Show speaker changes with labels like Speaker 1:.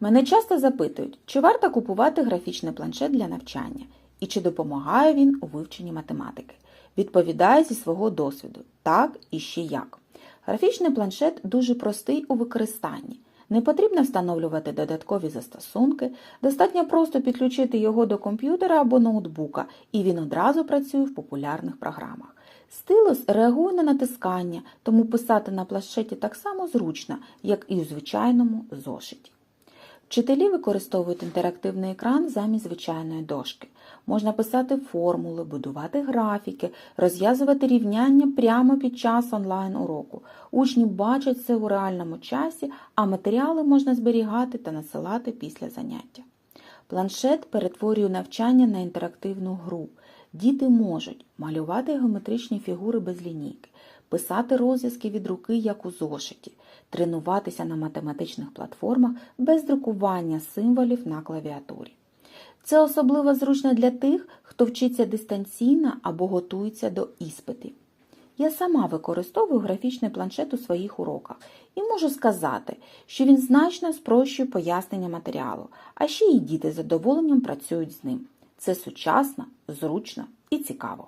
Speaker 1: Мене часто запитують, чи варто купувати графічний планшет для навчання і чи допомагає він у вивченні математики. Відповідаю зі свого досвіду так і ще як. Графічний планшет дуже простий у використанні. Не потрібно встановлювати додаткові застосунки, достатньо просто підключити його до комп'ютера або ноутбука, і він одразу працює в популярних програмах. Стилус реагує на натискання, тому писати на планшеті так само зручно, як і у звичайному зошиті. Вчителі використовують інтерактивний екран замість звичайної дошки. Можна писати формули, будувати графіки, розв'язувати рівняння прямо під час онлайн-уроку. Учні бачать це у реальному часі, а матеріали можна зберігати та насилати після заняття. Планшет перетворює навчання на інтерактивну гру. Діти можуть малювати геометричні фігури без лінійки, писати розв'язки від руки, як у зошиті, тренуватися на математичних платформах без друкування символів на клавіатурі. Це особливо зручно для тих, хто вчиться дистанційно або готується до іспитів. Я сама використовую графічний планшет у своїх уроках і можу сказати, що він значно спрощує пояснення матеріалу, а ще й діти з задоволенням працюють з ним. Це сучасно, зручно і цікаво.